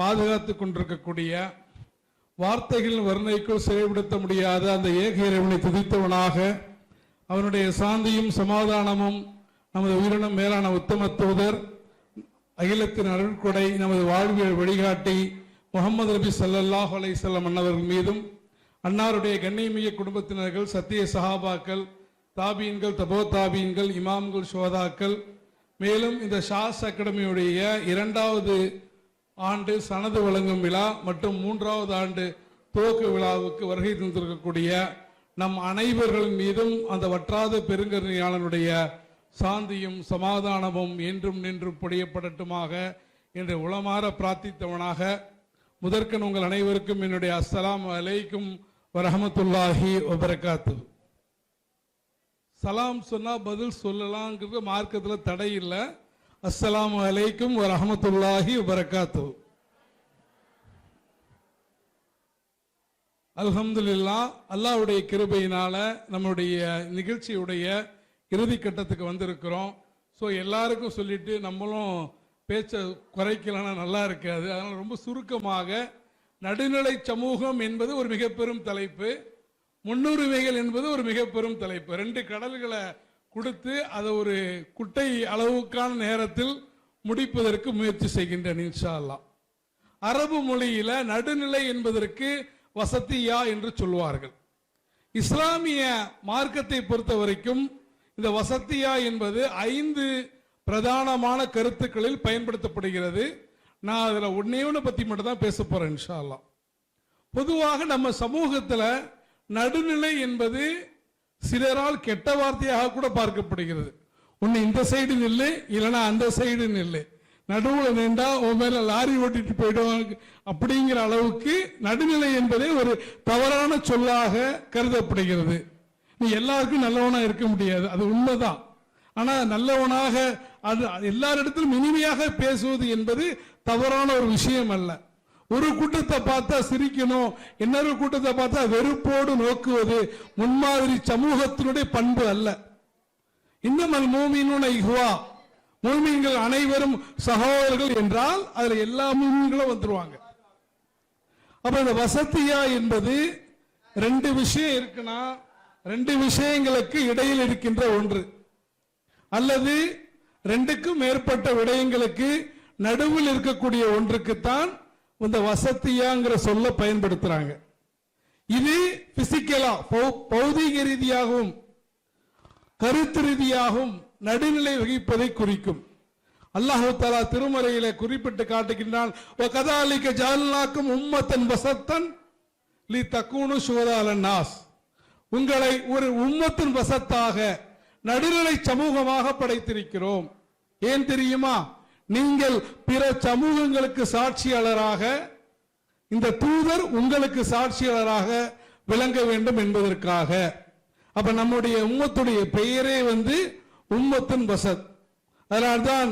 பாதுகாத்து கொண்டிருக்கக்கூடிய வார்த்தைகள் வர்ணைக்குள் செயல்படுத்த முடியாத அந்த ஏக இறைவனை துதித்தவனாக அவனுடைய சாந்தியும் சமாதானமும் நமது உயிரினம் மேலான உத்தம தூதர் அகிலத்தின் அருள்கொடை நமது வாழ்வியல் வழிகாட்டி முகமது நபி சல்லாஹ் அலைஹி வஸல்லம் அன்னவர்கள் மீதும் அன்னாருடைய கண்ணியமிக குடும்பத்தினர்கள் சத்திய சஹாபாக்கள் தாபீன்கள் தபோ தாபீன்கள் இமாம்கள் சோதாக்கள் மேலும் இந்த ஷாஸ் அகாடமியுடைய இரண்டாவது ஆண்டு சனது வழங்கும் விழா மற்றும் மூன்றாவது ஆண்டு துவக்க விழாவுக்கு வருகை தந்திருக்கக்கூடிய நம் அனைவர்களின் மீதும் அந்த வற்றாத பெருங்கருணையாளனுடைய சாந்தியும் சமாதானமும் என்றும் நின்றும் பொடியப்படட்டுமாக என்று உளமாற பிரார்த்தித்தவனாக முதற்கன் உங்கள் அனைவருக்கும் என்னுடைய அஸ்லாம் அலைக்கும் வரஹமத்துல்லாஹி வபரகாத்து சலாம் சொன்னா பதில் சொல்லலாங்கிறது மார்க்கத்தில் தடை இல்லை. அஸ்லாம் அலைக்கும் வரமத்துல்லாஹி வரகாத்து அல்ஹம்துலில்லா அல்லாவுடைய கிருபையினால நம்முடைய நிகழ்ச்சியுடைய இறுதி கட்டத்துக்கு வந்திருக்கிறோம். ஸோ எல்லாருக்கும் சொல்லிட்டு நம்மளும் பேச்சை குறைக்கலன்னா நல்லா இருக்காது. அதனால் ரொம்ப சுருக்கமாக நடுநிலை சமூகம் என்பது ஒரு மிக பெரும் தலைப்பு முன்னுரிமைகள் என்பது ஒரு மிக பெரும் தலைப்பு. ரெண்டு கடல்களை கொடுத்து அதை ஒரு குட்டை அளவுக்கான நேரத்தில் முடிப்பதற்கு முயற்சி செய்கின்றேன் இன்ஷா அரபு மொழியில நடுநிலை என்பதற்கு வசதியா என்று சொல்வார்கள். இஸ்லாமிய மார்க்கத்தை பொறுத்த வரைக்கும் இந்த வசத்தியா என்பது ஐந்து பிரதானமான கருத்துக்களில் பயன்படுத்தப்படுகிறது. நான் அதில் ஒன்னே ஒன்று பத்தி மட்டும் தான் பேச போகிறேன் இன்ஷா பொதுவாக நம்ம சமூகத்தில் நடுநிலை என்பது சிலரால் கெட்ட வார்த்தையாக கூட பார்க்கப்படுகிறது. உன்னை இந்த சைடு நில்லு இல்லைன்னா அந்த சைடு நில்லு நடுவுல நின்றா உன் மேல லாரி ஓட்டிட்டு போயிடுவாங்க. அப்படிங்கிற அளவுக்கு நடுநிலை என்பதே ஒரு தவறான சொல்லாக கருதப்படுகிறது. நீ எல்லாருக்கும் நல்லவனா இருக்க முடியாது அது உண்மைதான். ஆனா நல்லவனாக அது எல்லாரிடத்திலும் இனிமையாக பேசுவது என்பது தவறான ஒரு விஷயம் அல்ல. ஒரு கூட்டத்தை பார்த்தா சிரிக்கணும் இன்னொரு கூட்டத்தை பார்த்தா வெறுப்போடு நோக்குவது முன்மாதிரி சமூகத்தினுடைய பண்பு அல்ல. இன்னமல் மூமினுன இஹ்வா. மூமின்கள் அனைவரும் சகோதரர்கள் என்றால் அதுல எல்லா மூமின்களும் வந்துருவாங்க. அப்ப இந்த வசதியா என்பது ரெண்டு விஷயம் இருக்குன்னா ரெண்டு விஷயங்களுக்கு இடையில் இருக்கின்ற ஒன்று. அல்லது ரெண்டுக்கும் மேற்பட்ட விடயங்களுக்கு நடுவில் இருக்கக்கூடிய ஒன்றுக்குத்தான் இந்த வசத்தியாங்கிற சொல்ல பயன்படுத்துறாங்க. இது பிசிக்கலா பௌதீக ரீதியாகவும் கருத்து ரீதியாகவும் நடுநிலை வகிப்பதை குறிக்கும். அல்லாஹு தாலா திருமறையில குறிப்பிட்டு காட்டுகின்றான் கதாலிக்க ஜால்நாக்கும் உம்மத்தன் வசத்தன் லி தக்கூனு சுகதாலன் நாஸ். உங்களை ஒரு உம்மத்தின் வசத்தாக நடுநிலை சமூகமாக படைத்திருக்கிறோம். ஏன் தெரியுமா? நீங்கள் பிற சமூகங்களுக்கு சாட்சியாளராக இந்த தூதர் உங்களுக்கு சாட்சியாளராக விளங்க வேண்டும் என்பதற்காக. அப்ப நம்முடைய உம்மத்துடைய பெயரே வந்து உம்மத்தின் வசத். அதனால்தான்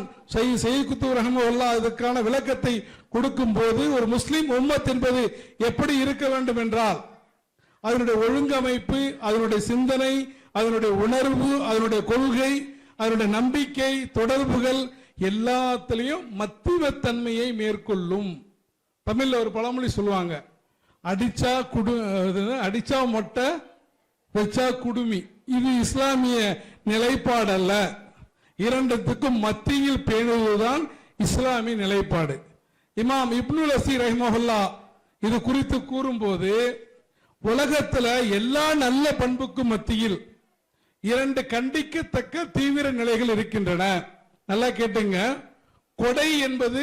செய்குத்து ரஹமுல்லா அதற்கான விளக்கத்தை கொடுக்கும் போது ஒரு முஸ்லிம் உம்மத் என்பது எப்படி இருக்க வேண்டும் என்றால் அதனுடைய ஒழுங்கமைப்பு அதனுடைய சிந்தனை அதனுடைய உணர்வு அதனுடைய கொள்கை அதனுடைய நம்பிக்கை தொடர்புகள் எல்லாத்திலையும் மத்திவத்தன்மையை மேற்கொள்ளும். தமிழ்ல ஒரு பழமொழி சொல்லுவாங்க. அடிச்சா குடு அடிச்சா மொட்டை வச்சா குடுமி. இது இஸ்லாமிய நிலைப்பாடல்ல. இரண்டுத்துக்கும் மத்தியில் பேணுவதுதான் இஸ்லாமிய நிலைப்பாடு. இமாம் இப்னுல் அசி ரஹ்மஹுல்லா இது குறித்து கூறும்போது உலகத்துல எல்லா நல்ல பண்புக்கும் மத்தியில் இரண்டு கண்டிக்கத்தக்க தீவிர நிலைகள் இருக்கின்றன. நல்லா கேட்டுங்க. கொடை என்பது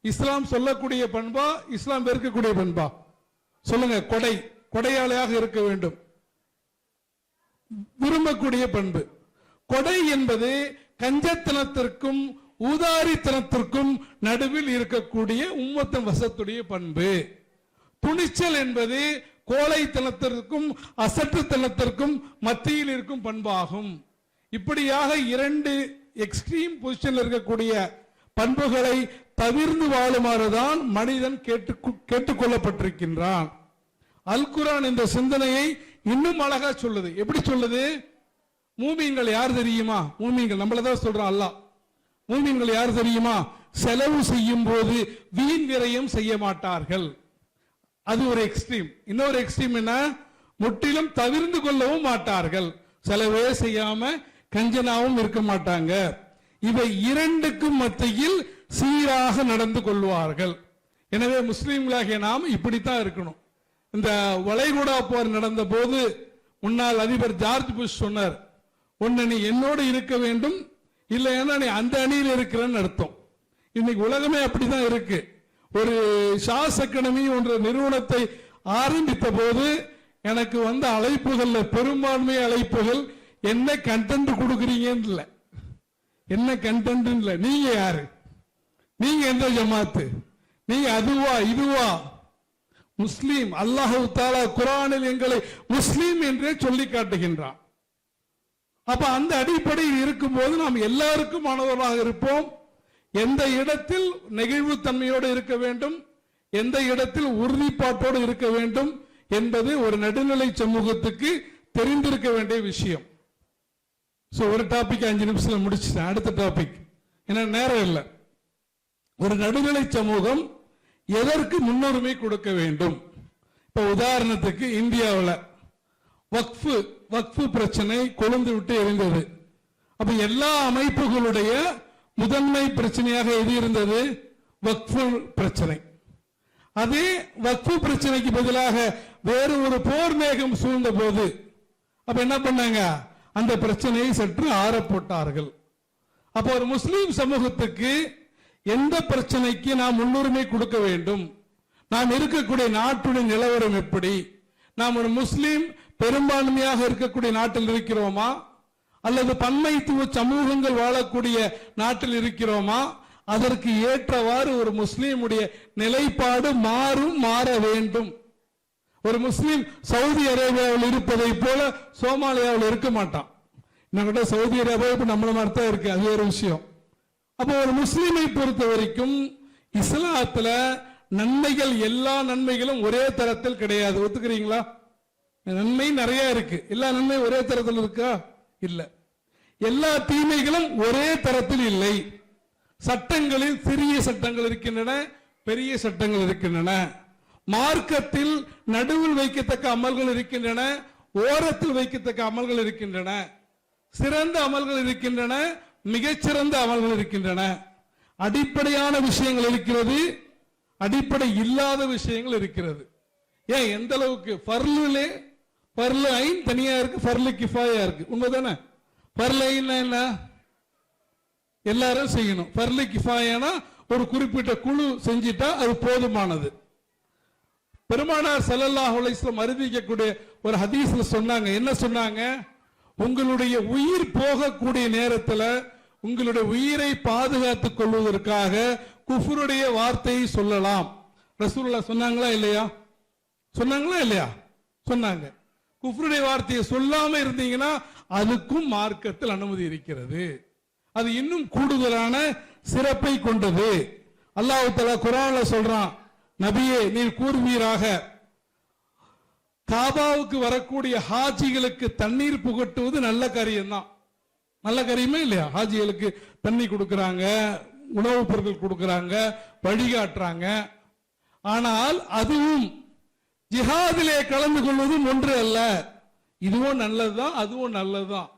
இஸ்லாம் சொல்லக்கூடிய பண்பா இஸ்லாம் வெறுக்கக்கூடிய பண்பா? சொல்லுங்க கொடை. கொடையாளியாக இருக்க வேண்டும். விரும்பக்கூடிய பண்பு. கொடை என்பது கஞ்சத்தனத்திற்கும் ஊதாரித்தனத்திற்கும் நடுவில் இருக்கக்கூடிய உம்மத்தம் வசத்துடைய பண்பு. துணிச்சல் என்பது கோழைத்தனத்திற்கும் அசட்டுத்தனத்திற்கும் மத்தியில் இருக்கும் பண்பாகும். இப்படியாக இரண்டு எக்ஸ்ட்ரீம் பொசிஷன்ல இருக்கக்கூடிய பண்புகளை தவிர்ந்து வாழுமாறுதான் மனிதன் கேட்டு கேட்டுக்கொள்ளப்பட்டிருக்கின்றான். அல்குரான் இந்த சிந்தனையை இன்னும் அழகா சொல்லுது. எப்படி சொல்லுது? மூமீன்கள் யார் தெரியுமா? மூமீன்கள் நம்மளதான் சொல்றான் அல்லாஹ். மூமீன்கள் யார் தெரியுமா? செலவு செய்யும் போது வீண் விரயம் செய்ய மாட்டார்கள். அது ஒரு எக்ஸ்ட்ரீம் இன்னொரு எக்ஸ்ட்ரீம் என்ன? முற்றிலும் தவிர்ந்து கொள்ளவும் மாட்டார்கள். செலவே செய்யாம கஞ்சனாவும் இருக்க மாட்டாங்க. இவை இரண்டுக்கும் மத்தியில் சீராக நடந்து கொள்வார்கள். எனவே முஸ்லீம்களாகிய நாம் இப்படித்தான் இருக்கணும். இந்த வளைகுடா போர் நடந்த போது முன்னாள் அதிபர் ஜார்ஜ் புஷ் சொன்னார் ஒன்னு நீ என்னோடு இருக்க வேண்டும். இல்லைன்னா நீ அந்த அணியில் இருக்கிறன்னு அர்த்தம். இன்னைக்கு உலகமே அப்படிதான் இருக்கு. ஒரு ஷாஸ் அகாடமி என்ற நிறுவனத்தை ஆரம்பித்த போது எனக்கு வந்த அழைப்புகள்ல பெரும்பான்மை அழைப்புகள் என்ன கண்டென்ட் கொடுக்குறீங்கன்னு இல்லை என்ன கண்டென்ட் இல்லை நீங்க யாரு? நீங்க எந்த ஜமாத்து? நீங்க அதுவா இதுவா? முஸ்லீம் அல்லாஹு தாலா குரானில் எங்களை முஸ்லீம் என்றே சொல்லி காட்டுகின்றான். அப்ப அந்த அடிப்படையில் இருக்கும்போது நாம் எல்லாருக்கும் மாணவர்களாக இருப்போம். எந்த இடத்தில் நெகிழ்வுத்தன்மையோடு இருக்க வேண்டும்? எந்த இடத்தில் உறுதிப்பாட்டோடு இருக்க வேண்டும்? என்பது ஒரு நடுநிலை சமூகத்துக்கு தெரிந்திருக்க வேண்டிய விஷயம். ஸோ ஒரு டாபிக் அஞ்சு நிமிஷத்தில் முடிச்சுட்டேன். அடுத்த டாபிக் ஏன்னா நேரம் இல்லை. ஒரு நடுநிலை சமூகம் எதற்கு முன்னுரிமை கொடுக்க வேண்டும்? இப்போ உதாரணத்துக்கு இந்தியாவில் வக்ஃபு வக்ஃபு பிரச்சனை கொழுந்து விட்டு எரிந்தது. அப்ப எல்லா அமைப்புகளுடைய முதன்மை பிரச்சனையாக எது இருந்தது? வக்ஃபு பிரச்சனை. அதே வக்ஃபு பிரச்சனைக்கு பதிலாக வேறு ஒரு போர் மேகம் சூழ்ந்த போது அப்ப என்ன பண்ணாங்க? அந்த பிரச்சனையை சற்று ஆறப்போட்டார்கள் அப்போ ஒரு முஸ்லீம் சமூகத்துக்கு எந்த பிரச்சனைக்கு நாம் முன்னுரிமை கொடுக்க வேண்டும்? நாம் இருக்கக்கூடிய நாட்டுடைய நிலவரம் எப்படி? நாம் ஒரு முஸ்லீம் பெரும்பான்மையாக இருக்கக்கூடிய நாட்டில் இருக்கிறோமா? அல்லது பன்மைத்துவ சமூகங்கள் வாழக்கூடிய நாட்டில் இருக்கிறோமா? அதற்கு ஏற்றவாறு ஒரு முஸ்லீமுடைய நிலைப்பாடு மாறும் மாற வேண்டும். ஒரு முஸ்லீம் சவுதி அரேபியாவில் இருப்பதை போல சோமாலியாவில் இருக்க மாட்டான். நம்ம சவுதி அரேபியா இப்ப நம்மள மாதிரி தான் இருக்கு. அது ஒரு விஷயம். அப்போ ஒரு முஸ்லீமை பொறுத்த வரைக்கும் இஸ்லாத்துல நன்மைகள் எல்லா நன்மைகளும் ஒரே தரத்தில் கிடையாது. ஒத்துக்கிறீங்களா? நன்மை நிறைய இருக்கு. எல்லா நன்மையும் ஒரே தரத்தில் இருக்கா? இல்ல. எல்லா தீமைகளும் ஒரே தரத்தில் இல்லை. சட்டங்களில் சிறிய சட்டங்கள் இருக்கின்றன பெரிய சட்டங்கள் இருக்கின்றன. மார்க்கத்தில் நடுவில் வைக்கத்தக்க அமல்கள் இருக்கின்றன ஓரத்தில் வைக்கத்தக்க அமல்கள் இருக்கின்றன சிறந்த அமல்கள் இருக்கின்றன மிகச்சிறந்த அமல்கள் இருக்கின்றன. அடிப்படையான விஷயங்கள் இருக்கிறது அடிப்படை இல்லாத விஷயங்கள் இருக்கிறது. ஏன் எந்த அளவுக்கு? ஃபர்லுலே பர்லு ஐன் தனியா இருக்கு பர்லு கிஃபாயா இருக்கு. உண்மைதானே? ஃபர்லு ஐன்னா என்ன? எல்லாரும் செய்யணும். பர்லு கிஃபாயானா ஒரு குறிப்பிட்ட குழு செஞ்சிட்டா அது போதுமானது. பெருமானார் சல்லல்லா அலைஹி அறிவிக்கக்கூடிய ஒரு ஹதீஸ்ல சொன்னாங்க. என்ன சொன்னாங்க? உங்களுடைய உயிர் போகக்கூடிய நேரத்தில் உங்களுடைய உயிரை பாதுகாத்துக் கொள்வதற்காக குஃபருடைய வார்த்தையை சொல்லலாம். ரசூல்லா சொன்னாங்களா இல்லையா? சொன்னாங்களா இல்லையா? சொன்னாங்க. குஃப்ருடைய வார்த்தையை சொல்லாம இருந்தீங்கன்னா அதுக்கும் மார்க்கத்தில் அனுமதி இருக்கிறது. அது இன்னும் கூடுதலான சிறப்பை கொண்டது. அல்லாஹு தலா குர்ஆன்ல சொல்றான் நபியே நீர் கூறுவீராக காபாவுக்கு வரக்கூடிய ஹாஜிகளுக்கு தண்ணீர் புகட்டுவது நல்ல காரியம்தான். நல்ல காரியமே இல்லையா? ஹாஜிகளுக்கு தண்ணி கொடுக்கறாங்க உணவுப் பொருட்கள் கொடுக்கறாங்க வழிகாட்டுறாங்க ஆனால் அதுவும் ஜிஹாதிலே கலந்து கொள்வதும் ஒன்று அல்ல. இதுவும் நல்லதுதான் அதுவும் நல்லதுதான்.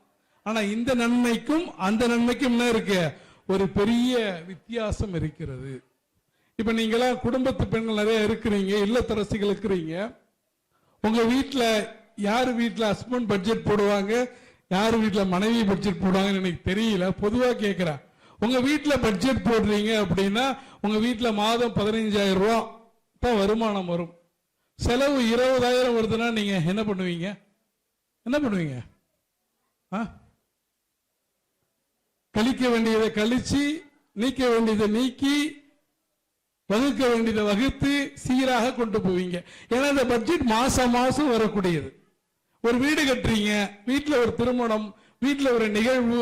ஆனா இந்த நன்மைக்கும் அந்த நன்மைக்கும் என்ன இருக்கு? ஒரு பெரிய வித்தியாசம் இருக்கிறது. இப்ப நீங்களாம் குடும்பத்து பெண்கள் நிறைய இருக்கிறீங்க இல்லத்தரசிகள் இருக்கிறீங்க. உங்க வீட்டில் யார் வீட்டில் ஹஸ்பண்ட் பட்ஜெட் போடுவாங்க யார் வீட்டில் மனைவி பட்ஜெட் போடுவாங்கன்னு எனக்கு தெரியல பொதுவாக கேட்குறேன் உங்க வீட்டில் பட்ஜெட் போடுறீங்க அப்படின்னா உங்க வீட்டில் மாதம் பதினைஞ்சாயிரம் ரூபா தான் வருமானம் வரும். செலவு இருபதாயிரம் வருதுன்னா நீங்க என்ன பண்ணுவீங்க? என்ன பண்ணுவீங்க? ஆ? கழிக்க வேண்டியதை கழிச்சு நீக்க வேண்டியதை நீக்கி வகுக்க வேண்டியதை வகுத்து சீராக கொண்டு போவீங்க. ஏன்னா இந்த பட்ஜெட் மாசம் மாசம் வரக்கூடியது. ஒரு வீடு கட்டுறீங்க வீட்டில் ஒரு திருமணம் வீட்டில் ஒரு நிகழ்வு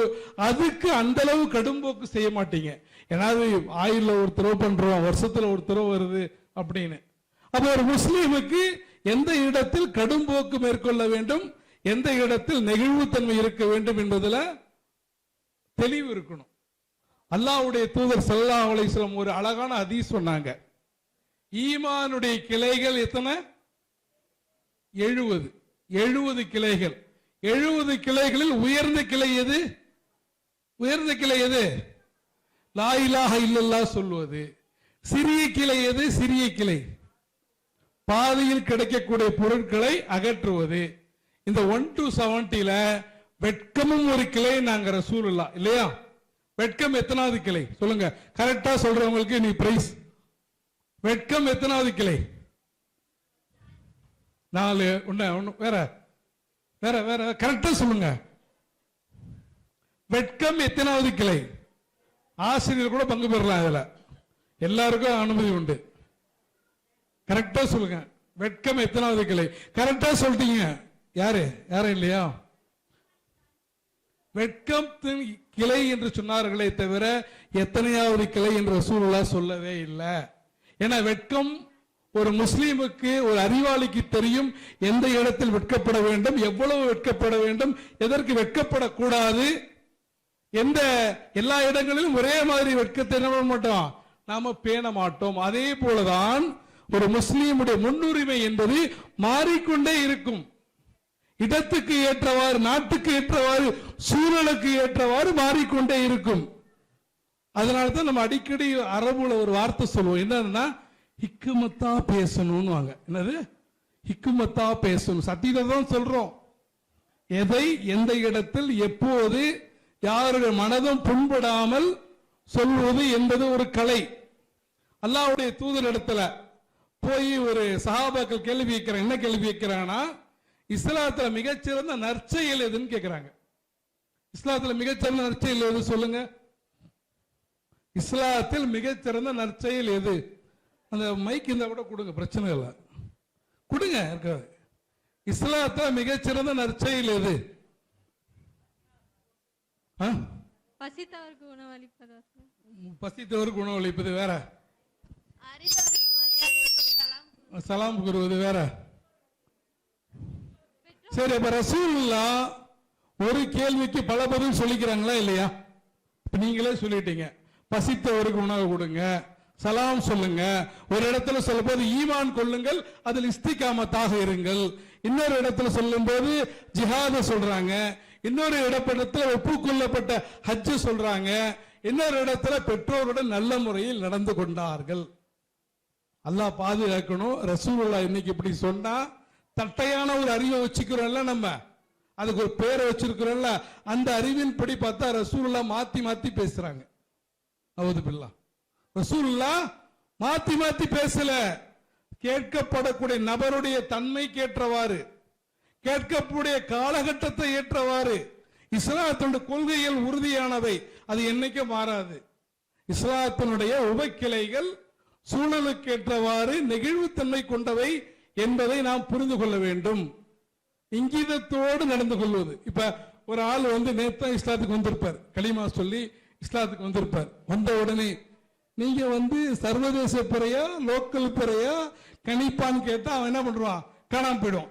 அதுக்கு அந்த அளவு கடும்போக்கு செய்ய மாட்டீங்க. ஏதாவது ஆயில்ல ஒரு தடவை பண்றோம் வருஷத்துல ஒரு தடவை வருது அப்படின்னு. அப்ப ஒரு முஸ்லீமுக்கு எந்த இடத்தில் கடும்போக்கு மேற்கொள்ள வேண்டும் எந்த இடத்தில் நெகிழ்வுத்தன்மை இருக்க வேண்டும் என்பதில் தெளிவு இருக்கணும். அல்லாவுடைய தூதர் ஸல்லல்லாஹு அலைஹி ஒரு அழகான அதி சொன்னாங்க. ஈமானுடைய கிளைகள் எத்தனை? எழுபது எழுபது கிளைகள். எழுபது கிளைகளில் உயர்ந்த கிளை எது? உயர்ந்த கிளை எது? லா இல்லல்லா சொல்வது சிறிய கிளை எது? சிறிய கிளை. பாதையில் கிடைக்கக்கூடிய பொருட்களை அகற்றுவது. இந்த ஒன் டு செவன்டில வெட்கமும் ஒரு கிளை நாங்க ரசூலுல்லா இல்லையா? வெட்கம் எத்தனாவது கிளை? சொல்லுங்க. கரெக்டா சொல்றவங்களுக்கு நீ பிரைஸ் வெட்கம் எத்தனாவது கிளை? நாலு ஒன்னு ஒண்ணு வேற வேற வேற கரெக்டா சொல்லுங்க. வெட்கம் எத்தனாவது கிளை? ஆசிரியர் கூட பங்கு பெறலாம் அதுல எல்லாருக்கும் அனுமதி உண்டு. கரெக்டா சொல்லுங்க. வெட்கம் எத்தனாவது கிளை? கரெக்டா சொல்லிட்டீங்க. யாரு? யாரும் இல்லையா? வெட்கத்தின் கிளை என்று சொன்னார்களே தவிர எத்தனையாவது கிளை என்று ரசூலுல்லா சொல்லவே இல்லை. ஏன்னா வெட்கம் ஒரு முஸ்லீமுக்கு ஒரு அறிவாளிக்கு தெரியும் எந்த இடத்தில் வெட்கப்பட வேண்டும் எவ்வளவு வெட்கப்பட வேண்டும் எதற்கு வெட்கப்படக்கூடாது எந்த எல்லா இடங்களிலும் ஒரே மாதிரி வெட்கத்தை என்ன பண்ண மாட்டோம்? நாம பேண மாட்டோம். அதே போலதான் ஒரு முஸ்லீமுடைய முன்னுரிமை என்பது மாறிக்கொண்டே இருக்கும். இடத்துக்கு ஏற்றவாறு நாட்டுக்கு ஏற்றவாறு சூழலுக்கு ஏற்றவாறு மாறிக்கொண்டே இருக்கும். அதனால தான் நம்ம அடிக்கடி அரபுல ஒரு வார்த்தை சொல்லுவோம். என்னன்னா ஹிக்குமத்தா பேசணும்னு வாங்க. என்னது? ஹிக்குமத்தா பேசணும். சத்தியத்தை தான் சொல்றோம். எதை எந்த இடத்தில் எப்போது யாருடைய மனதும் புண்படாமல் சொல்வது என்பது ஒரு கலை. அல்லாவுடைய தூதர் இடத்துல போய் ஒரு சகாபாக்கள் கேள்வி வைக்கிறேன் என்ன கேள்வி கேட்கிறாங்கன்னா இஸ்லாத்துல மிகச்சிறந்த நற்செயல் எதுன்னு கேட்கிறாங்க இஸ்லாத்துல மிகச்சிறந்த நற்செயல் எது சொல்லுங்க? இஸ்லாத்தில் மிகச்சிறந்த நற்செயல் எது? அந்த மைக் இந்த கூட கொடுங்க பிரச்சனை இல்லை. கொடுங்க இருக்காது. இஸ்லாத்துல மிகச்சிறந்த நற்செயல் எது? பசித்தவருக்கு உணவளிப்பதா பசித்தவருக்கு உணவளிப்பது வேற. சலாம் கூறுவது வேற. சரி அப்ப ரசூல்லா ஒரு கேள்விக்கு பல பதில் சொல்லிக்கிறாங்களா இல்லையா? இப்ப நீங்களே சொல்லிட்டீங்க. பசித்தவருக்கு உணவு கொடுங்க சலாம் சொல்லுங்க. ஒரு இடத்துல சொல்லும்போது ஈமான் கொள்ளுங்கள் அதில் இஸ்திகாமத்தாக இருங்கள். இன்னொரு இடத்துல சொல்லும்போது ஜிஹாத சொல்றாங்க. இன்னொரு இடப்படத்துல ஒப்புக்கொள்ளப்பட்ட ஹஜ்ஜு சொல்றாங்க. இன்னொரு இடத்துல பெற்றோருடன் நல்ல முறையில் நடந்து கொண்டார்கள். அல்லாஹ் பாதுகாக்கணும். ரசூல்லா இன்னைக்கு இப்படி சொன்னா தட்டையான ஒரு அறிவை வச்சுக்கிறோம்ல நம்ம. அதுக்கு ஒரு பேரை வச்சிருக்கிறோம்ல. அந்த அறிவின் படி பார்த்தா ரசூல்லா மாத்தி மாத்தி பேசுறாங்க. அவது பில்லா. ரசூல்லா மாத்தி மாத்தி பேசல. கேட்கப்படக்கூடிய நபருடைய தன்மைக்கு ஏற்றவாறு கேட்கக்கூடிய காலகட்டத்தை ஏற்றவாறு இஸ்லாத்தினுடைய கொள்கைகள் உறுதியானவை. அது என்னைக்கு மாறாது. இஸ்லாத்தினுடைய உபக்கிளைகள் சூழலுக்கேற்றவாறு நெகிழ்வுத்தன்மை கொண்டவை. என்பதை நாம் புரிந்து கொள்ள வேண்டும். இங்கிதத்தோடு நடந்து கொள்வது. இப்ப ஒரு ஆள் வந்து நேத்தா இஸ்லாத்துக்கு வந்திருப்பார். களிமா சொல்லி இஸ்லாத்துக்கு வந்திருப்பார். வந்த உடனே நீங்க வந்து சர்வதேச பிறையா லோக்கல் பிறையா? கணிப்பான்னு கேட்டா அவன் என்ன பண்றான்? காணாம போயிடும்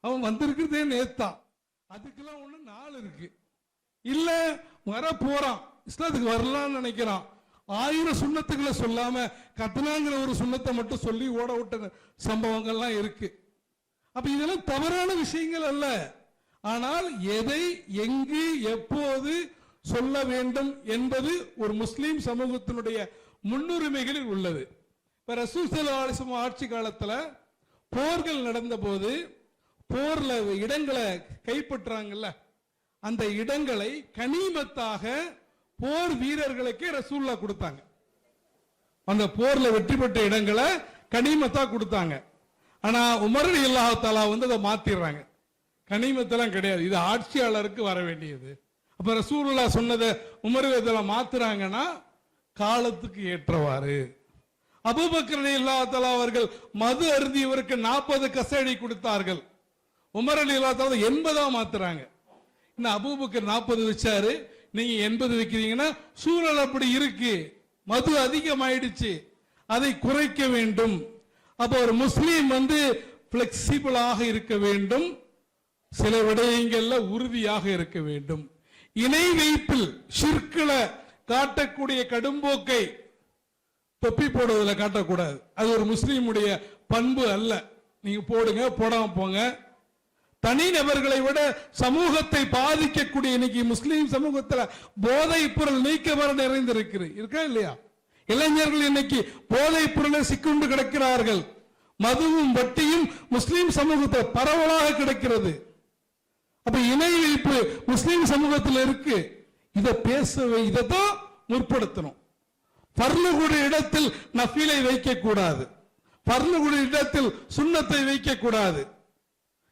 அவன் வந்திருக்கிறதே நேத்தான் அதுக்கெல்லாம் ஒண்ணு நாள் இருக்கு. இல்ல வர போறான் இஸ்லாத்துக்கு வரலாம்னு நினைக்கிறான். ஆயிரம் சுண்ணத்துக்களை சொல்லாம கத்தனாங்கிற ஒரு சுண்ணத்தை மட்டும் சொல்லி ஓட விட்ட சம்பவங்கள்லாம் இருக்கு. அப்ப இதெல்லாம் தவறான விஷயங்கள் அல்ல. ஆனால் எதை எங்கு எப்போது சொல்ல வேண்டும் என்பது ஒரு முஸ்லீம் சமூகத்தினுடைய முன்னுரிமைகளில் உள்ளது. இப்ப ரசூல் ஸல்லல்லாஹு ஆட்சி காலத்துல போர்கள் நடந்த போது போர்ல இடங்களை கைப்பற்றாங்கல்ல. அந்த இடங்களை கனிமத்தாக போர் வீரர்களுக்கே ரசூல்லா கொடுத்தாங்க. அந்த போர்ல வெற்றி பெற்ற இடங்களை கனிமத்தா கொடுத்தாங்க. ஆனா உமரடி அல்லாஹ் வந்து அதை மாத்திடுறாங்க கனிமத்தெல்லாம் கிடையாது. இது ஆட்சியாளருக்கு வர வேண்டியது. அப்ப ரசூல்லா சொன்னதை உமர் மாத்துறாங்கன்னா காலத்துக்கு ஏற்றவாறு. அபூபக்கர் இல்லாதலா அவர்கள் மது அருந்தியவருக்கு நாற்பது கசடி கொடுத்தார்கள். உமரடி அலி எண்பதா மாத்துறாங்க. இன்னும் அபூபக்கர் நாற்பது வச்சாரு. நீங்க எண்பது வைக்கிறீங்கன்னா சூழல் அப்படி இருக்கு. மது அதிகமாயிடுச்சு. அதை குறைக்க வேண்டும். அப்போ ஒரு முஸ்லீம் வந்து பிளெக்சிபிளாக இருக்க வேண்டும். சில விடயங்கள்ல உறுதியாக இருக்க வேண்டும். இணை வைப்பில் ஷிர்கில காட்டக்கூடிய கடும்போக்கை தொப்பி போடுவதில் காட்டக்கூடாது. அது ஒரு முஸ்லீமுடைய பண்பு அல்ல. நீங்க போடுங்க போடாம போங்க. தனி நபர்களை விட சமூகத்தை பாதிக்கக்கூடிய இன்னைக்கு முஸ்லீம் சமூகத்தில் போதைப் பொருள் நீக்கமர நிறைந்திருக்கிறது. இருக்கா இல்லையா? இளைஞர்கள் இன்னைக்கு போதைப் பொருளை சிக்குண்டு கிடக்கிறார்கள். மதுவும் வட்டியும் முஸ்லீம் சமூகத்தில் பரவலாக கிடக்கிறது. அப்ப இணை வைப்பு முஸ்லீம் சமூகத்தில் இருக்கு. இதை பேச இதைத்தான் முற்படுத்தணும். பர்லுகுடைய இடத்தில் நஃபீலை வைக்க கூடாது பர்லுகுடைய இடத்தில் சுண்ணத்தை வைக்க கூடாது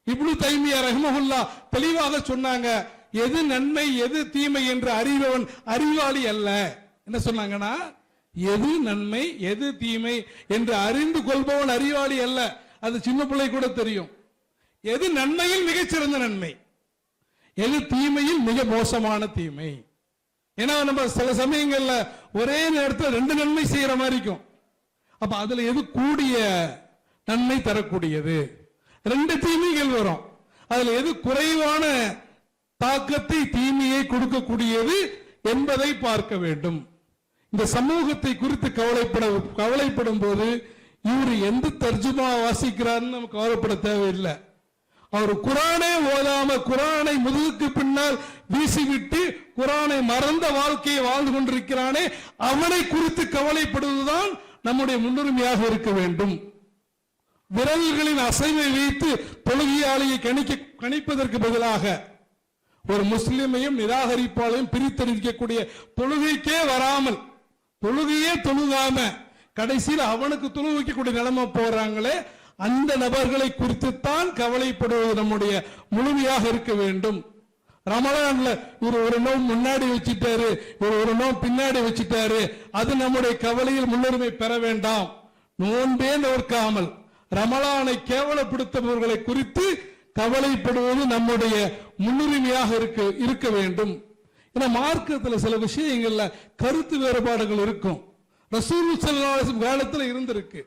இப்னு தைமியா ரஹ்மஹுல்லா தெளிவாக சொன்னாங்க எது நன்மை எது தீமை என்று அறிபவன் அறிவாளி அல்ல. என்ன சொன்னாங்கன்னா எது நன்மை எது தீமை என்று அறிந்து கொள்பவன் அறிவாளி அல்ல. அது சின்ன பிள்ளை கூட தெரியும். எது நன்மையில் மிகச்சிறந்த நன்மை? எது தீமையில் மிக மோசமான தீமை? ஏன்னா நம்ம சில சமயங்கள்ல ஒரே நேரத்தில் ரெண்டு நன்மை செய்யற மாதிரி இருக்கும். அப்ப அதுல எது கூடிய நன்மை தரக்கூடியது? ரெண்டு தீமைகள் வரும். அதுல எது குறைவான தாக்கத்தை தீமையை கொடுக்கக்கூடியது என்பதை பார்க்க வேண்டும். இந்த சமூகத்தை குறித்து கவலைப்பட கவலைப்படும் போது இவர் எந்த தர்ஜுமா வாசிக்கிறார்னு நம்ம கவலைப்பட தேவையில்லை. அவர் குரானே ஓதாம குரானை முதுகுக்கு பின்னால் வீசிவிட்டு குரானை மறந்த வாழ்க்கையை வாழ்ந்து கொண்டிருக்கிறானே அவனை குறித்து கவலைப்படுவதுதான் நம்முடைய முன்னுரிமையாக இருக்க வேண்டும். விரல்களின் அசைவை வைத்து தொழுகையாளியை கணிக்க கணிப்பதற்கு பதிலாக ஒரு முஸ்லிமையும் நிராகரிப்பாளையும் பிரித்தறிவிக்கக்கூடிய தொழுகைக்கே வராமல் தொழுகையே தொழுகாம கடைசியில் அவனுக்கு தொழு வைக்கக்கூடிய நிலைமை போறாங்களே அந்த நபர்களை குறித்துத்தான் கவலைப்படுவது நம்முடைய முழுமையாக இருக்க வேண்டும். ரமலான்ல இவர் ஒரு நோம் முன்னாடி வச்சிட்டாரு இவர் ஒரு நோம் பின்னாடி வச்சிட்டாரு. அது நம்முடைய கவலையில் முன்னுரிமை பெற வேண்டாம். நோன்பே நோக்காமல் ரமலானை கேவலப்படுத்துபவர்களை குறித்து கவலைப்படுவது நம்முடைய முன்னுரிமையாக இருக்க இருக்க வேண்டும். ஏன்னா மார்க்கத்தில் சில விஷயங்கள்ல கருத்து வேறுபாடுகள் இருக்கும். ரசூல் ஸல்லல்லாஹு காலத்துல இருந்திருக்கு.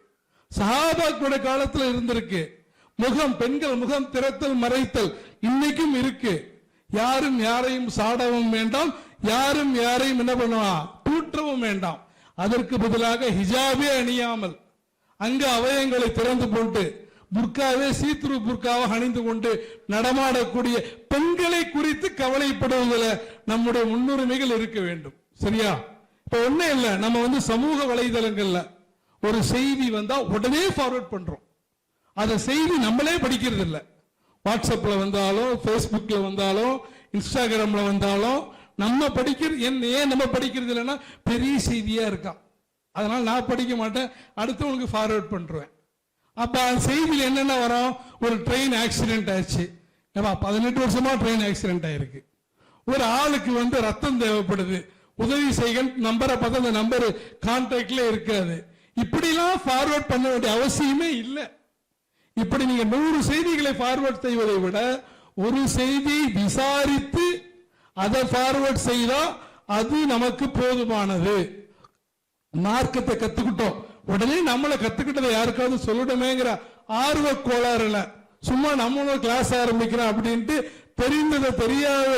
சஹாபாக்களுடைய காலத்துல இருந்திருக்கு. முகம் பெண்கள் முகம் திறத்தல் மறைத்தல் இன்னைக்கும் இருக்கு. யாரும் யாரையும் சாடவும் வேண்டாம். யாரும் யாரையும் என்ன பண்ணுவா? தூற்றவும் வேண்டாம். அதற்கு பதிலாக ஹிஜாபே அணியாமல் அங்கு அவயங்களை திறந்து போட்டு புர்காவே சீத்ரு புர்காவை அணிந்து கொண்டு நடமாடக்கூடிய பெண்களை குறித்து கவலைப்படுவதில் நம்முடைய முன்னுரிமைகள் இருக்க வேண்டும். சரியா? இப்ப ஒன்னும் இல்லை நம்ம வந்து சமூக வலைதளங்கள்ல ஒரு செய்தி வந்தா உடனே ஃபார்வர்ட் பண்றோம். அந்த செய்தி நம்மளே படிக்கிறது இல்லை. வாட்ஸ்அப்ல வந்தாலும் ஃபேஸ்புக்ல வந்தாலும் இன்ஸ்டாகிராம்ல வந்தாலும் நம்ம படிக்கிறது என்ன ஏன் நம்ம படிக்கிறது இல்லைன்னா பெரிய செய்தியா இருக்கான். அதனால் நான் படிக்க மாட்டேன் அடுத்தவனுக்கு ஃபார்வர்ட் பண்ணுறேன் அப்போ அந்த செய்தியில் என்னென்ன வரும்? ஒரு ட்ரெயின் ஆக்சிடென்ட் ஆச்சு. ஏமா பதினெட்டு வருஷமாக ட்ரெயின் ஆக்சிடென்ட் ஆயிருக்கு. ஒரு ஆளுக்கு வந்து ரத்தம் தேவைப்படுது. உதவி செய்கன் நம்பரை பார்த்தா அந்த நம்பர் கான்டாக்ட்ல இருக்காது. இப்படிலாம் ஃபார்வர்ட் பண்ண வேண்டிய அவசியமே இல்லை. இப்படி நீங்க நூறு செய்திகளை ஃபார்வர்ட் செய்வதை விட ஒரு செய்தி விசாரித்து அதை ஃபார்வர்ட் செய்தால் அது நமக்கு போதுமானது. மார்க்கத்தை கத்துக்கிட்டோம். உடனே நம்மளை கத்துக்கிட்டதை யாருக்காவது சொல்லணுமேங்கிற ஆர்வ கோளாறுல சும்மா நம்மளும் கிளாஸ் ஆரம்பிக்கிறோம் அப்படின்ட்டு தெரிந்ததை தெரியாத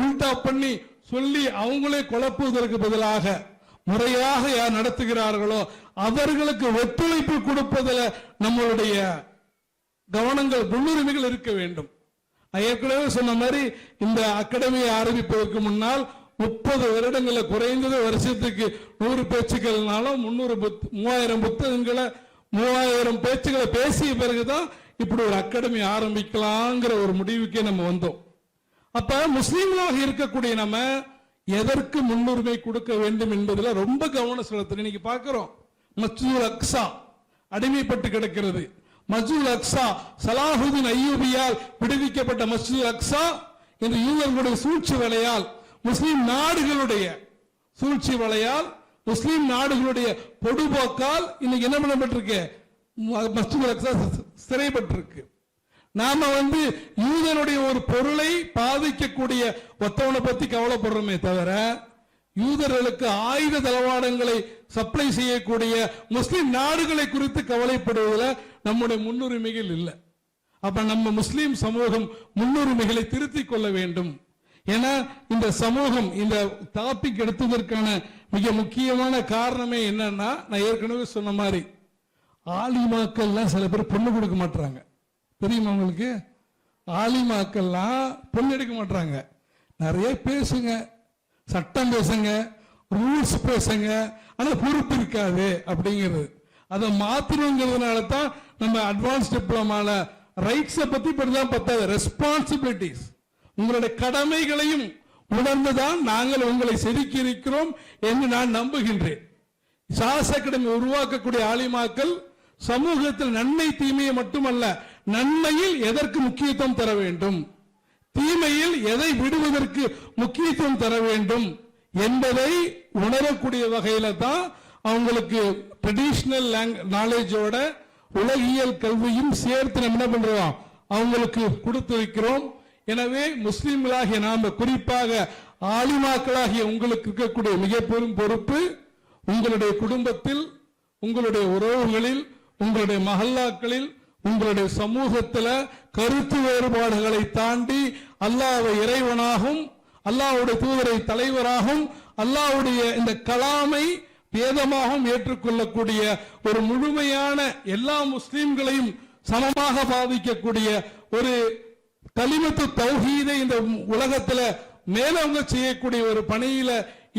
உல்டா பண்ணி சொல்லி அவங்களே குழப்புவதற்கு பதிலாக முறையாக யார் நடத்துகிறார்களோ அவர்களுக்கு ஒத்துழைப்பு கொடுப்பதில் நம்மளுடைய கவனங்கள் முன்னுரிமைகள் இருக்க வேண்டும். ஏற்கனவே சொன்ன மாதிரி இந்த அகாடமியை ஆரம்பிப்பதற்கு முன்னால் முப்பது வருடங்களில் குறைந்தது வருஷத்துக்கு நூறு பேச்சுக்கள்னாலும் முன்னூறு புத் மூவாயிரம் புத்தகங்களை மூவாயிரம் பேச்சுகளை பேசிய பிறகுதான் இப்படி ஒரு அகாடமி ஆரம்பிக்கலாங்கிற ஒரு முடிவுக்கே நம்ம வந்தோம். அப்ப முஸ்லீம்களாக இருக்கக்கூடிய நம்ம எதற்கு முன்னுரிமை கொடுக்க வேண்டும் என்பதில் ரொம்ப கவனம் செலுத்தணும். இன்னைக்கு பார்க்கிறோம் மசூல் அக்ஸா அடிமைப்பட்டு கிடக்கிறது. மஸ்ஜிதுல் அக்ஸா சலாஹுதீன் ஐயூபியால் விடுவிக்கப்பட்ட மஸ்ஜிதுல் அக்ஸா என்று யூதர்களுடைய சூழ்ச்சி வேலையால் முஸ்லிம் நாடுகளுடைய சூழ்ச்சி வலையால் முஸ்லிம் நாடுகளுடைய பொடுபோக்கால் இன்னைக்கு என்ன பண்ணப்பட்டிருக்கு? மஸ்ஜிதுல் சிறைப்பட்டிருக்கு. நாம வந்து யூதனுடைய ஒரு பொருளை பாதிக்கக்கூடிய ஒத்தவனை பத்தி கவலைப்படுறோமே தவிர யூதர்களுக்கு ஆயுத தளவாடங்களை சப்ளை செய்யக்கூடிய முஸ்லிம் நாடுகளை குறித்து கவலைப்படுவதில் நம்முடைய முன்னுரிமைகள் இல்லை. அப்ப நம்ம முஸ்லிம் சமூகம் முன்னுரிமைகளை திருத்திக் கொள்ள வேண்டும். ஏன்னா இந்த சமூகம் இந்த டாபிக் எடுத்ததற்கான மிக முக்கியமான காரணமே என்னன்னா நான் ஏற்கனவே சொன்ன மாதிரி ஆலிமாக்கள்லாம் சில பேர் பொண்ணு கொடுக்க மாட்டாங்க தெரியுமா உங்களுக்கு? ஆலிமாக்கள்லாம் பொண்ணு எடுக்க மாட்டாங்க நிறைய பேசுங்க சட்டம் பேசுங்க ரூல்ஸ் பேசுங்க ஆனால் பொறுப்பு இருக்காது அப்படிங்கிறது. அதை மாத்தணுங்கிறதுனால தான் நம்ம அட்வான்ஸ் டிப்ளமால ரைட்ஸை பற்றி இப்படி தான் பத்தாது ரெஸ்பான்சிபிலிட்டிஸ் உங்களுடைய கடமைகளையும் உணர்ந்துதான் நாங்கள் உங்களை செதுக்கி இருக்கிறோம் என்று நான் நம்புகின்றேன். சாஸ் அகாடமி உருவாக்கக்கூடிய ஆலிமாக்கள் சமூகத்தில் நன்மை தீமையை மட்டுமல்ல நன்மையில் எதற்கு முக்கியத்துவம் தர வேண்டும்? தீமையில் எதை விடுவதற்கு முக்கியத்துவம் தர வேண்டும் என்பதை உணரக்கூடிய வகையில தான் அவங்களுக்கு ட்ரெடிஷனல் நாலேஜோட உலகியல் கல்வியும் சேர்த்து நம்ம என்ன பண்றோம்? அவங்களுக்கு கொடுத்து வைக்கிறோம். எனவே முஸ்லிம்களாகிய நாம குறிப்பாக ஆலிமாக்களாகிய உங்களுக்கு இருக்கக்கூடிய மிக பெரும் பொறுப்பு உங்களுடைய குடும்பத்தில் உங்களுடைய உறவுகளில் உங்களுடைய மஹல்லாக்களில் உங்களுடைய சமூகத்துல கருத்து வேறுபாடுகளை தாண்டி அல்லாவை இறைவனாகவும் அல்லாவுடைய தூதரை தலைவராகவும் அல்லாவுடைய இந்த கலாமை வேதமாகவும் ஏற்றுக்கொள்ளக்கூடிய ஒரு முழுமையான எல்லா முஸ்லீம்களையும் சமமாக பாதிக்கக்கூடிய ஒரு கலிமத்து தௌஹீதை இந்த உலகத்துல மேலவங்க செய்யக்கூடிய ஒரு பணியில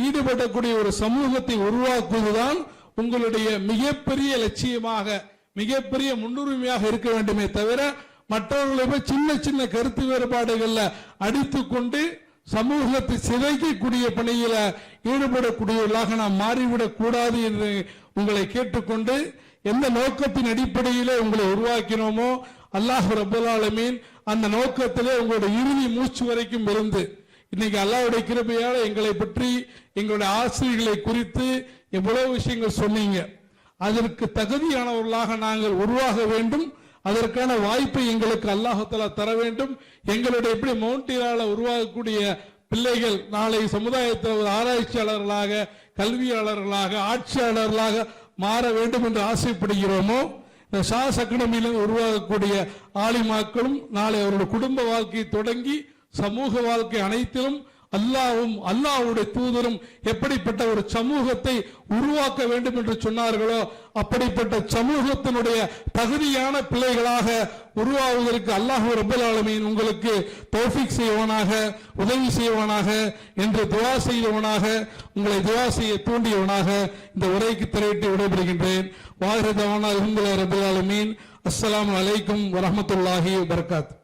ஈடுபடக்கூடிய ஒரு சமூகத்தை உருவாக்குவதுதான் உங்களுடைய மிகப்பெரிய லட்சியமாக மிகப்பெரிய முன்னுரிமையாக இருக்க வேண்டுமே தவிர மற்றவர்களை போய் சின்ன சின்ன கருத்து வேறுபாடுகள்ல அடித்து கொண்டு சமூகத்தை சிதைக்கக்கூடிய பணியில ஈடுபடக்கூடியவர்களாக நாம் மாறிவிடக் கூடாது என்று உங்களை கேட்டுக்கொண்டு எந்த நோக்கத்தின் அடிப்படையிலே உங்களை உருவாக்கினோமோ அல்லாஹ் ரபுல்லாலமீன் அந்த நோக்கத்திலே உங்களுடைய இறுதி மூச்சு வரைக்கும் இருந்து இன்னைக்கு அல்லாவுடைய கிருபையால் எங்களை பற்றி எங்களுடைய ஆசிரியர்களை குறித்து எவ்வளவு விஷயங்கள் சொன்னீங்க. அதற்கு தகுதியானவர்களாக நாங்கள் உருவாக வேண்டும். அதற்கான வாய்ப்பை எங்களுக்கு அல்லாஹால தர வேண்டும். எங்களுடைய எப்படி மவுண்டியால உருவாகக்கூடிய பிள்ளைகள் நாளை சமுதாயத்தில் ஒரு ஆராய்ச்சியாளர்களாக கல்வியாளர்களாக ஆட்சியாளர்களாக மாற வேண்டும் என்று ஆசைப்படுகிறோமோ ஷாஸ் அகாடமியில உருவாகக்கூடிய ஆலிமாக்களும் நாளை அவருடைய குடும்ப வாழ்க்கையை தொடங்கி சமூக வாழ்க்கை அனைத்திலும் அல்லாவும் அல்லாஹ்வுடைய தூதரும் எப்படிப்பட்ட ஒரு சமூகத்தை உருவாக்க வேண்டும் என்று சொன்னார்களோ அப்படிப்பட்ட சமூகத்தினுடைய தகுதியான பிள்ளைகளாக உருவாவதற்கு அல்லாஹ் ரபுல் ஆலமீன் உங்களுக்கு தோஃபிக் செய்வனாக உதவி செய்வனாக என்று துவா செய்தவனாக உங்களை துவா செய்ய தூண்டியவனாக இந்த உரைக்கு திரையிட்டு விடைபெறுகின்றேன். வாகிரதவான அல்ஹம்துலில்லாஹி ரபுல் அலமீன் அஸ்லாம் வலைக்கும் வரமத்துல்லாஹி வபரகாத்துஹு